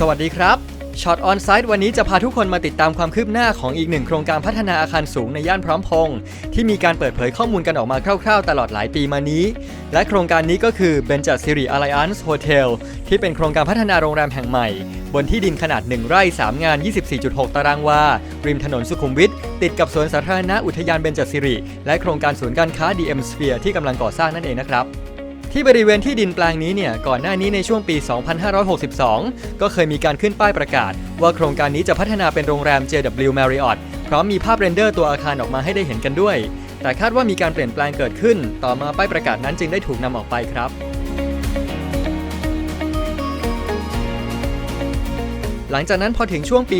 สวัสดีครับช็อตออนไซต์วันนี้จะพาทุกคนมาติดตามความคืบหน้าของอีกหนึ่งโครงการพัฒนาอาคารสูงในย่านพร้อมพงษ์ที่มีการเปิดเผยข้อมูลกันออกมาคร่าวๆ ตลอดหลายปีมานี้ และโครงการนี้ก็คือเบนจัสิริอ l ไลอันส์โฮเทลที่เป็นโครงการพัฒนาโรงแรมแห่งใหม่ บนที่ดินขนาด 1 ไร่ 3 งาน 24.6 ตารางวา ริมถนนสุขุมวิทติดกับสวนสาธารณะอุทยานเบนจัสิริและโครงการศูนย์การค้า DM Sphere ที่กำลังก่อสร้างนั่นเองนะครับ ที่บริเวณที่ดินแปลงนี้เนี่ยก่อนหน้านี้ในช่วงปี 2562 ก็เคยมีการขึ้นป้ายประกาศ ว่าโครงการนี้จะพัฒนาเป็นโรงแรม JW Marriott พร้อมมีภาพเรนเดอร์ตัวอาคารออกมาให้ได้เห็นกันด้วย แต่คาดว่ามีการเปลี่ยนแปลงเกิดขึ้น ต่อมาป้ายประกาศนั้นจึงได้ถูกนำออกไปครับหลังจากนั้นพอถึงช่วงปี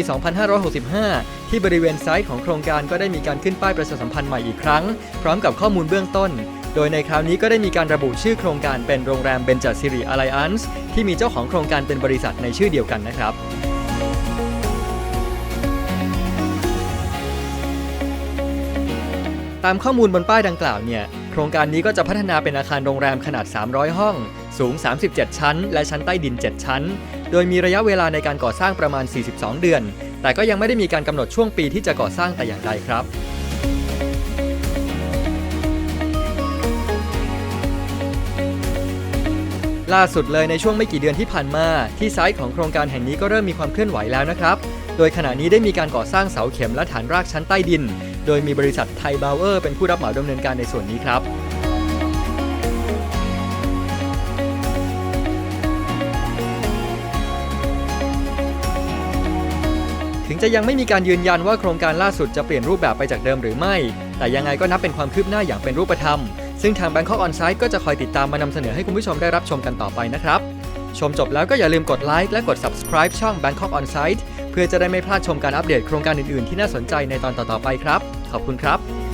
2565 ที่บริเวณไซต์ของโครงการก็ได้มีการขึ้นป้ายประชาสัมพันธ์ใหม่อีกครั้ง พร้อมกับข้อมูลเบื้องต้น โดยในคราวนี้ก็ได้มีการระบุชื่อโครงการเป็นโรงแรมเบนจัสิริอ l ไลอันส์ที่มีเจ้าของโครงการเป็นบริษัทในชื่อเดียวกันนะครับตามข้อมูลบนป้ายดังกล่าวเนี่ย โครงการนี้ก็จะพัฒนาเป็นอาคารโรงแรมขนาด 300 ห้อง สูง 37 ชั้น และชั้นใต้ดิน 7 ชั้น โดยมีระยะเวลาในการก่อสร้างประมาณ 42 เดือน แต่ก็ยังไม่ได้มีการกำหนดช่วงปีที่จะก่อสร้างแต่อย่างใดครับ ล่าสุดเลยในช่วงไม่กี่เดือนที่ผ่านมา ที่ไซต์ของโครงการแห่งนี้ก็เริ่มมีความเคลื่อนไหวแล้วนะครับ โดยขณะนี้ได้มีการก่อสร้างเสาเข็มและฐานรากชั้นใต้ดิน โดยมีบริษัทไทยบาวเออร์เป็นผู้รับเหมาดำเนินการในส่วนนี้ครับถึงจะยังไม่มีการยืนยันว่าโครงการล่าสุดจะเปลี่ยนรูปแบบไปจากเดิมหรือไม่ แต่ยังไงก็นับเป็นความคืบหน้าอย่างเป็นรูปธรรม ซึ่งทาง Bangkok On Site ก็จะคอยติดตามมานำเสนอให้คุณผู้ชมได้รับชมกันต่อไปนะครับ ชมจบแล้วก็อย่าลืมกดไลค์และกด subscribe ช่อง Bangkok On Site เพื่อจะได้ไม่พลาดชมการอัปเดตโครงการอื่นๆ ที่น่าสนใจในตอนต่อๆไปครับ ขอบคุณครับ